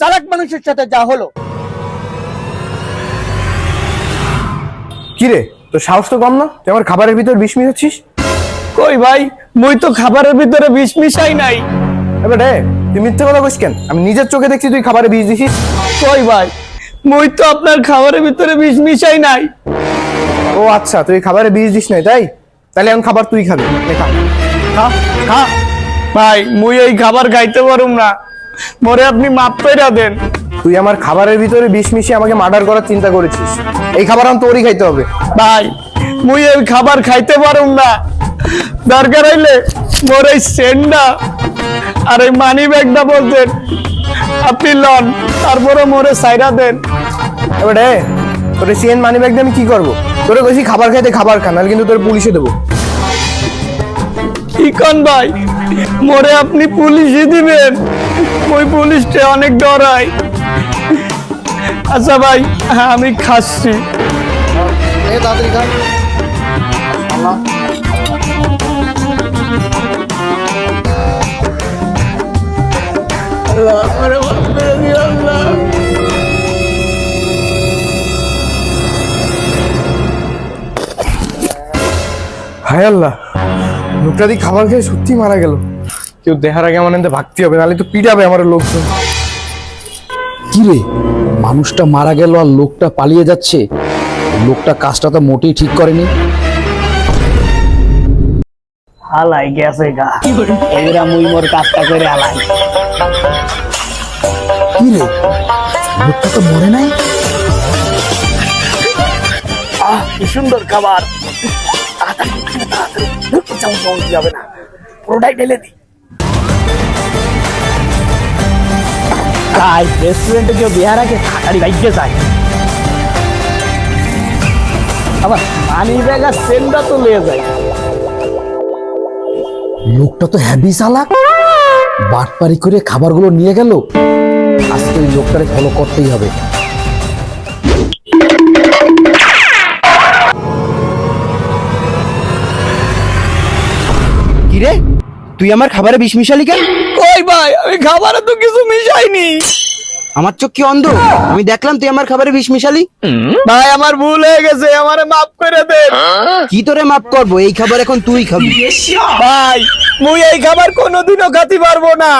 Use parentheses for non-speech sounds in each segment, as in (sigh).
চালাক মানুষের সাথে যা হলো। কি রে তোর সাহস তো কম না? তুই আমার খাবারের ভিতর বিষ মিশাচ্ছিস? কই ভাই মুই তো খাবারের ভিতরে বিষ মিশাই নাই। এবার রে তুই মিথ্যে কথা কইস কেন? আমি নিজের চোখে দেখছি তুই খাবারে বিষ দিছিস। কই ভাই মুই তো আপনার খাবারের ভিতরে বিষ মিশাই নাই। ও আচ্ছা তুই খাবারে বিষ দিস নাই তাই? তাহলে এখন খাবার তুই খাবি। নে খা। খা খা। ভাই মুই এই খাবার খাইতে পারুম না। মরে আপনি মাপ কইরা দেন। তুই আমার খাবারের ভিতরে বিষ মিশিয়ে আমাকে মার্ডার করার চিন্তা করেছিস। এই খাবার আমি তোরই খাইতে হবে। ভাই মুই এই খাবার খাইতে পারুম না। দরকার হইলে মোর এই সেন্ডা আর এই মানি ব্যাগটা বলতেন। আপনি লন তারপরে মোরে সাইরা দেন। এবার তোর সিএন মানি ব্যাগ দিয়ে আমি কি করব? তোরে কইছি খাবার খাইতে খাবার খান কিন্তু তোর পুলিশে দেবো। কি কন ভাই মোরে আপনি পুলিশই দিবেন। ওই পুলিশটা অনেক ডরাই আচ্ছা ভাই হ্যাঁ আমি খাচ্ছি। হায় আল্লাহ, লোকটা দিয়ে খাবার খেয়ে সত্যি মারা গেল। কেউ দেখার আগে আমার এতে ভাগতে হবে নাহলে তো পিটাবে আমার লোকজন। কি রে? মানুষটা মারা গেল আর লোকটা পালিয়ে যাচ্ছে? লোকটা কাজটা তো মোটেই ঠিক করেনি। হালাই গেছে গা। এরা মুই মোর কাজটা করে হালাই। কি রে? লোকটা তো মরে নাই? আহ কি সুন্দর খাবার। তাড়াতাড়ি যাবে না। পুরোটাই ঢেলে দি। কাজ রেস্টুরেন্টে কেউ বিহার আগে তাড়াতাড়ি বাইকে যায়। আবার পানি ব্যাগ আর সেন্ডা তো লিয়ে যায়। লোকটা তো হ্যাভি চালাক। বাটপারি করে খাবারগুলো নিয়ে গেল। আজকে ওই লোকটারে ফলো করতেই হবে। কিরে? তুই আমার খাবারে বিষ মিশালি কেন? কই ভাই আমি খাবারে তো কিছু মিশাইনি। আমার চোখ কি অন্ধ? আমি দেখলাম তুই আমার খাবারে বিষ মিশালি। ভাই আমার ভুল হয়ে গেছে আমারে মাফ করে দে কি তোরে মাফ করব? এই খাবার এখন তুই খাবি। ভাই মুই এই খাবার কোনোদিনও খাতে পারব না।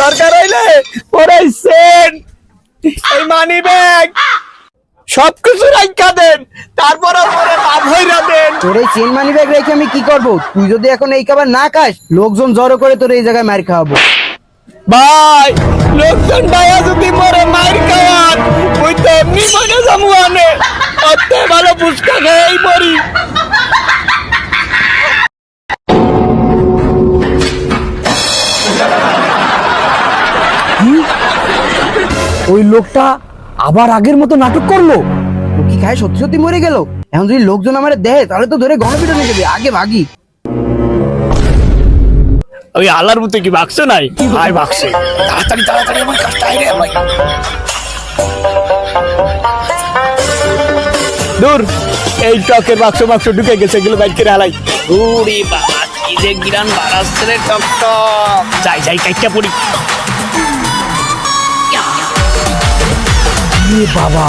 দরকার হইলে ওরে সেন এই মানি ব্যাগ সবকিছু রাখা দেন। তারপর ওরে মাফ হইরা দেন। তোর এই চেন মানি ব্যাগ রেখে আমি কি করব? তুই যদি এখন এই খাবার না খাস লোকজন জড়ো করে তোর এই জায়গায় মার খাওয়াবো। ভাই লোকজন ভাইয়া যদি মরে মাইর খাওয়ান ওই তো এমনি মনে যাব আনে। অত ভালো ফুচকা খেয়েই মরি। ওই লোকটা আবার আগের মতো নাটক করল? ও কি খায় সত্যি সত্যি মরে গেল? এখন যদি লোকজন আমার দেয়, তাহলে তো ধরে গণপিটা নিয়ে যাবে, আগে ভাগি। ওই আলার মতো কি বাক্স নাই? ভাই বাক্সে? তাড়াতাড়ি তাড়াতাড়ি আমার কাজটা আইরে ভাই দূর এই টকের বাক্স বাক্স ঢুকে গেছে এগুলো বাইক হালাই উড়ি বাবা কি যে গিরান বাড়াচ্ছে রে টক টক। যাই যাই কাইটা পড়ি। বাবা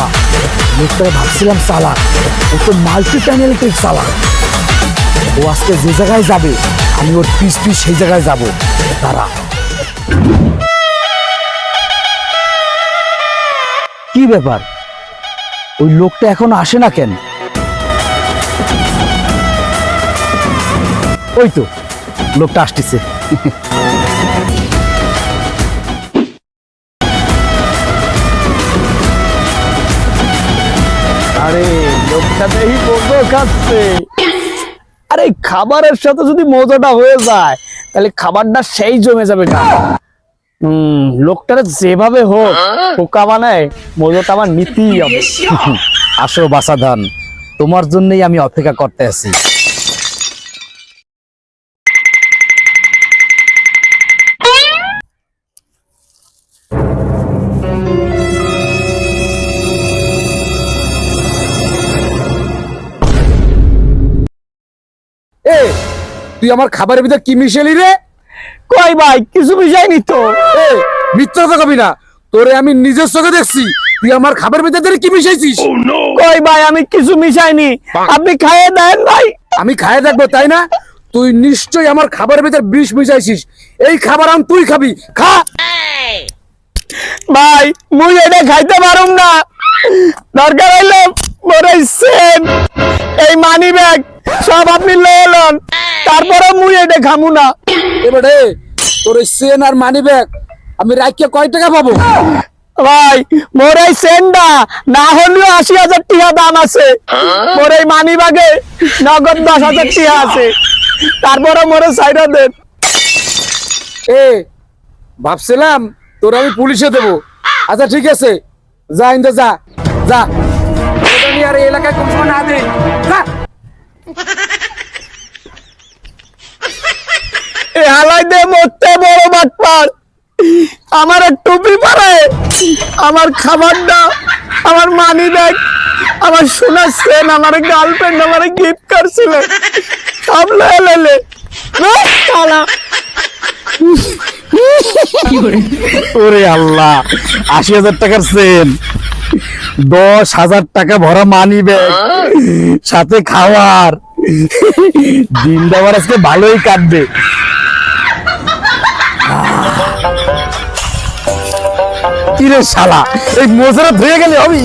লোকটাকে ভাবছিলাম চালাক ও তো মাল্টি ট্যালেন্টেড চালাক ও আজকে যে জায়গায় যাবে আমি ওর পিস পিস সেই জায়গায় যাব। তারা কি ব্যাপার? ওই লোকটা এখন আসে না কেন? ওই তো, লোকটা আসতেছে। আরে, লোকটা দেখি মজো খাচ্ছে আরে খাবারের সাথে যদি মজাটা হয়ে যায়, তাহলে খাবারটা সেই জমে যাবে হম, লোকটারে যেভাবে হোক পোকা বানায়, মজাটা আমার নিতেই হবে। (laughs) আসো বাসাধান তোমার জন্যই আমি অপেক্ষা করতে আছি। তুই আমার খাবারের ভিতর কি মিশালি রে? কই ভাই কিছু বিষয় নি তো মিথ্যা কথা কবি না। তোরে আমি নিজের চোখে দেখছি। তুই আমার খাবার ভিতরে কি মিশাইছিস? কই ভাই আমি কিছু মিশাইনি। আপনি খাইয়ে দেন ভাই। আমি খাইয়ে দেখব তাই না? তুই নিশ্চয়ই আমার খাবারের ভিতরে বিষ মিশাইছিস। এই খাবার আম তুই খাবি। খা। ভাই মুই এটা খাইতে পারুম না। দরকার হইলে মোরে সেন। এই মানি ব্যাগ। সব আপনি লন। তারপরে মুই এটা খামু না। এবারে তোর এই সেন আর মানি ব্যাগ আমি রাখিয়ে কয় টাকা পাবো? ভাই মোর এই সেনটা না হলেও আশি হাজার টিহা দাম আছে। মোর এই মানি ব্যাগে নগদ দশ হাজার টিহা আছে। তারপরে মোরে সাইডা দেন। এ ভাবছিলাম তোর আমি পুলিশে দেবো। আচ্ছা ঠিক আছে। যা ইন্দে যা। যা। আর এলাকায় কোনো সময় না দিই। যা। হালাই দে মরতে বড় বাটপার। আমার টুপি পরে। আমার খাবারটা আমার মানি ব্যাগ আমার সোনার সেন আমার গার্লফ্রেন্ড আমার গিফট করছিল। সব লেলে কালা ওরে আল্লাহ আশি হাজার টাকার সেন। দশ হাজার টাকা ভরা মানি ব্যাগ সাথে খাওয়ার। দিন দেওয়ার আজকে ভালোই কাটবে। কিরে শালা এই মোজরা ধুয়ে গেলে হবি?